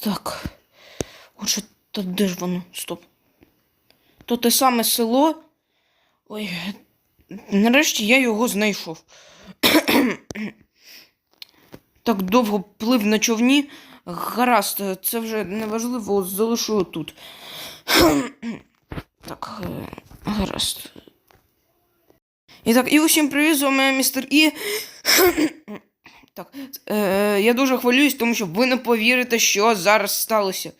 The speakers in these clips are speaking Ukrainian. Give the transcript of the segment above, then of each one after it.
Так. Отже, та де ж воно? Стоп. То те саме село. Ой, нарешті я його знайшов. так довго плив на човні. Гаразд, це вже неважливо, залишу тут. так, е, гаразд. І так, і усім привіт, з вами містер І. так, е, я дуже хвилююсь, тому що ви не повірите, що зараз сталося.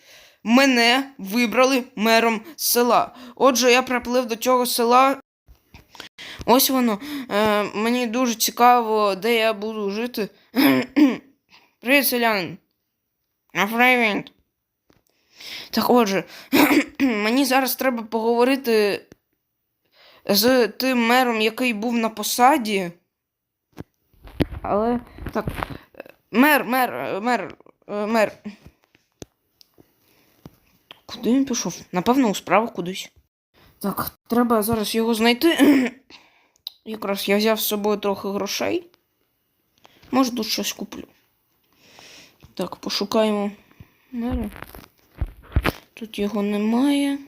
Мене вибрали мером села. Отже, я приплив до цього села. Ось воно. Е, мені дуже цікаво, де я буду жити. Привіт, селянин. Привіт. Так отже, мені зараз треба поговорити з тим мером, який був на посаді. Але так. Мер, мер, мер, е, мер. Куди він пішов? Напевно, у справу кудись. Так, треба зараз його знайти. Якраз я взяв з собою трохи грошей. Може, тут щось куплю. Так, пошукаємо мера. Тут його немає.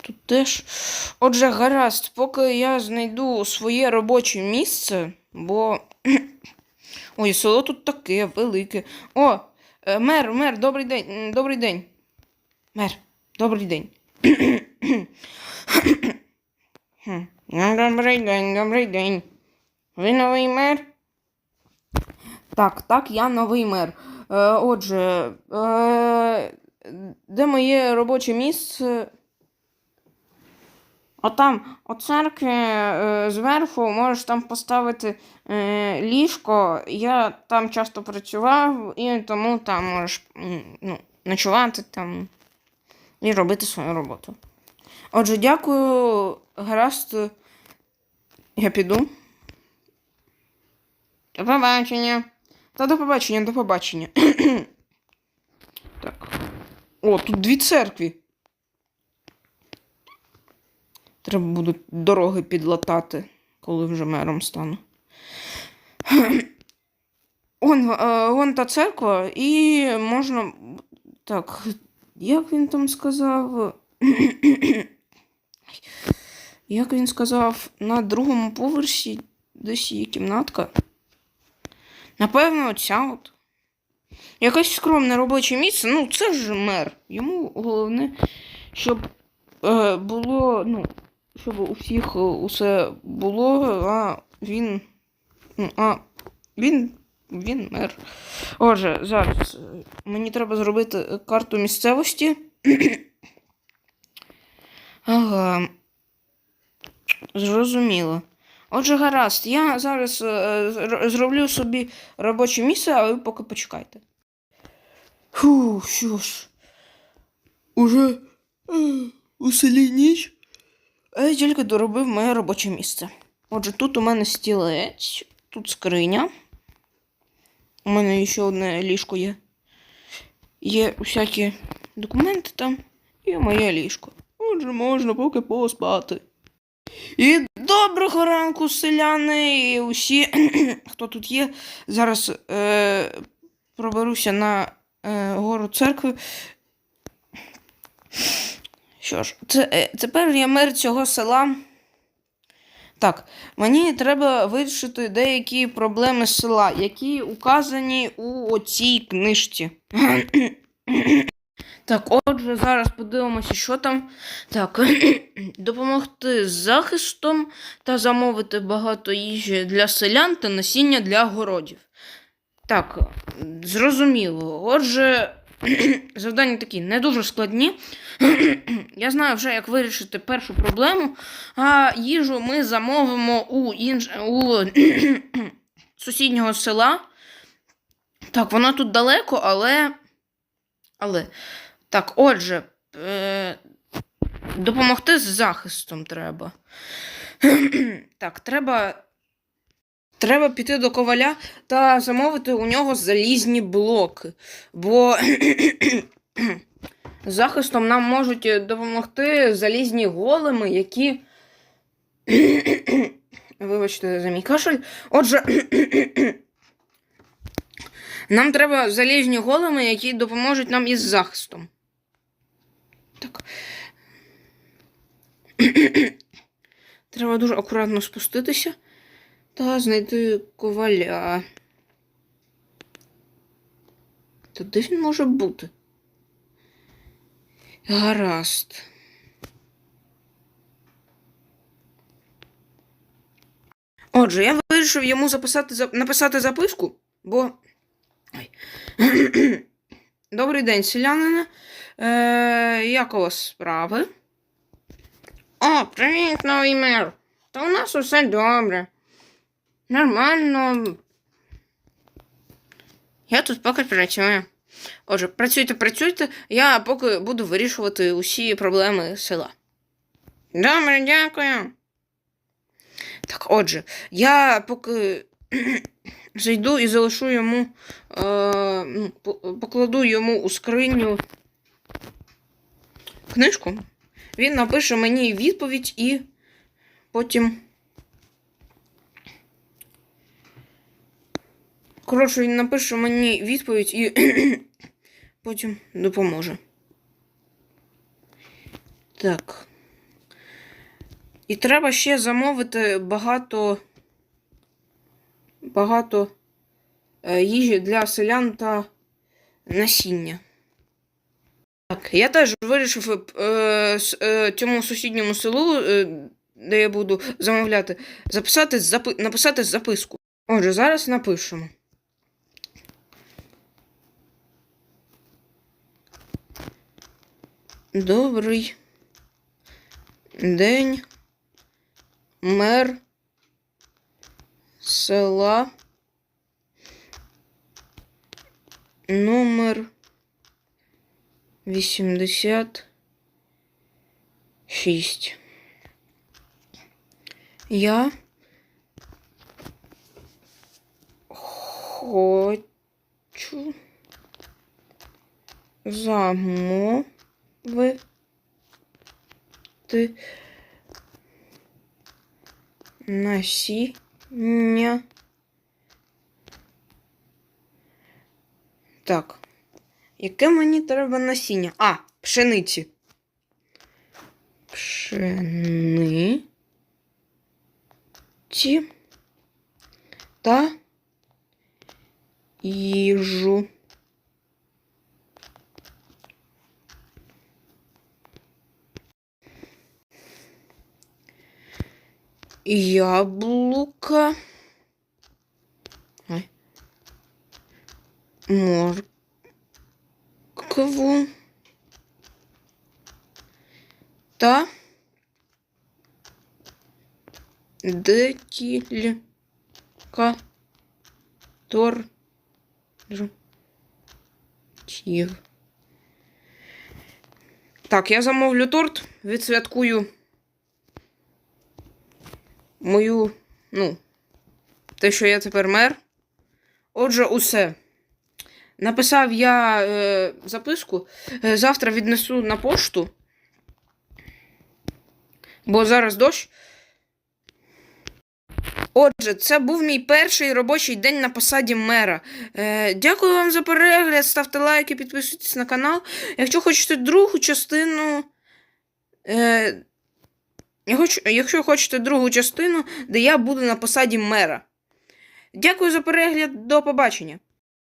Тут теж. Отже, гаразд, поки я знайду своє робоче місце, бо. Ой, село тут таке велике. О, е, мер, мер, добрий день. Добрий день. Мер, добрий день. Добрий день, добрий день. Ви новий мер? Так, так, я новий мер. Е, отже, е, де моє робоче місце? Отам, у церкві е, зверху можеш там поставити е, ліжко. Я там часто працював, і тому там можеш ну, ночувати там і робити свою роботу. Отже, дякую. Гаразд. Я піду. До побачення. Та до побачення, до побачення. так. О, тут дві церкві. Треба буде дороги підлатати, коли вже мером стану. Он, е, вон та церква, і можна. Так, як він там сказав? Як він сказав, на другому поверсі десь є кімнатка. Напевно, оця от. Якесь скромне робоче місце. Ну, це ж мер. Йому головне, щоб е, було, ну, щоб у всіх е, усе було, а він. ну, А він. Він мер. Отже, зараз е, мені треба зробити карту місцевості. ага. Зрозуміло. Отже, гаразд, я зараз е, зроблю собі робоче місце, а ви поки почекайте. Фу, що ж. Уже е, у селі ніч. Я тільки доробив моє робоче місце. Отже, тут у мене стілець, тут скриня. У мене ще одне ліжко є. Є всякі документи там і моє ліжко. Отже, можна поки поспати. І доброго ранку, селяни, і усі, хто тут є. Зараз е, проберуся на е, гору церкви. Що ж, це, е, тепер я мер цього села. Так, мені треба вирішити деякі проблеми села, які указані у цій книжці. Так, отже, зараз подивимося, що там. Так, допомогти з захистом та замовити багато їжі для селян та насіння для городів. Так, зрозуміло. Отже, завдання такі не дуже складні. Я знаю вже, як вирішити першу проблему, а їжу ми замовимо у, інж... у сусіднього села. Так, воно тут далеко, але. Але. Так, отже, е... допомогти з захистом треба. так, треба. Треба піти до коваля та замовити у нього залізні блоки. Бо захистом нам можуть допомогти залізні големи, які. Вибачте за мій кашель. Отже, Нам треба залізні големи, які допоможуть нам із захистом. Так. Треба дуже акуратно спуститися та знайти коваля. Та де він може бути? Гаразд. Отже, я вирішив йому записати, зап- написати записку, бо. Ой. Добрий день, селянине. Е, як у вас справи? О, привіт, новий мер. Та у нас усе добре. Нормально. Я тут поки працюю. Отже, працюйте, працюйте, я поки буду вирішувати усі проблеми села. Добре, дякую. Так, отже, я поки зайду і залишу йому, е, ну, покладу йому у скриню книжку. Він напише мені відповідь і потім. Коротше, він напише мені відповідь і потім допоможе. Так. І треба ще замовити багато, багато е, їжі для селян та насіння. Так, я теж вирішив е, е, цьому сусідньому селу, е, де я буду замовляти, записати, запи, написати записку. Отже, зараз напишемо. Добрий день, мер села номер 86. Я хочу замовити насіння. Так. Яке мені треба насіння? А, пшениці. Пшениці та їжу. Яблука. Ой. Моркву. Та декілька тортів. Так, я замовлю торт, відсвяткую Мою, ну, те, що я тепер мер. Отже, усе. Написав я е, записку. Е, завтра віднесу на пошту. Бо зараз дощ. Отже, це був мій перший робочий день на посаді мера. Е, дякую вам за перегляд. Ставте лайки, підписуйтесь на канал. Якщо хочете другу частину. Е, якщо хочете другу частину, де я буду на посаді мера. Дякую за перегляд. До побачення.